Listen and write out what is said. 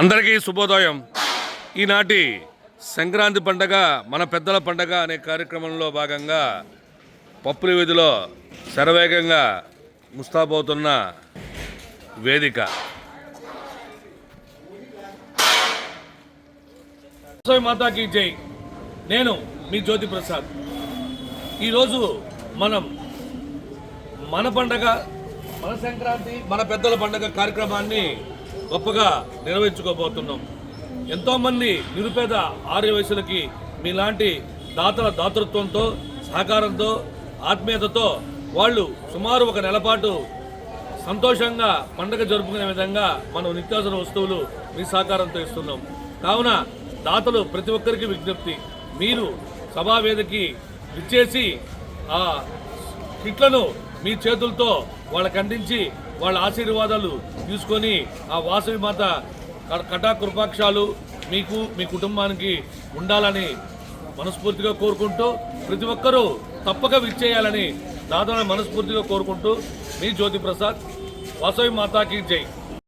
అందరికీ శుభోదయం. ఈనాటి సంక్రాంతి పండగ మన పెద్దల పండగ అనే కార్యక్రమంలో భాగంగా పప్పుల వీధిలో శరవేగంగా ముస్తాబవుతున్న వేదిక. మాతాకి జై. నేను మీ జ్యోతి ప్రసాద్. ఈరోజు మనం మన పండగ మన సంక్రాంతి మన పెద్దల పండగ కార్యక్రమాన్ని గొప్పగా నిర్వహించుకోబోతున్నాం. ఎంతోమంది నిరుపేద ఆర్య వయసులకి మీలాంటి దాతల దాతృత్వంతో సహకారంతో ఆత్మీయతతో వాళ్ళు సుమారు ఒక నెలపాటు సంతోషంగా పండగ జరుపుకునే విధంగా మనం నిత్యావసర వస్తువులు మీ సహకారంతో ఇస్తున్నాం. కావున దాతలు ప్రతి ఒక్కరికి విజ్ఞప్తి మీరు సభావేదికి ఇచ్చేసి ఆ కిట్లను మీ చేతులతో వాళ్ళకి అందించి వాళ్ళ ఆశీర్వాదాలు తీసుకొని ఆ వాసవి మాత కటా కృపాక్షాలు మీకు మీ కుటుంబానికి ఉండాలని మనస్ఫూర్తిగా కోరుకుంటూ ప్రతి ఒక్కరూ తప్పక విచ్చేయాలని దాదాపు మనస్ఫూర్తిగా కోరుకుంటూ మీ జ్యోతి ప్రసాద్ వాసవి మాతాకి జై.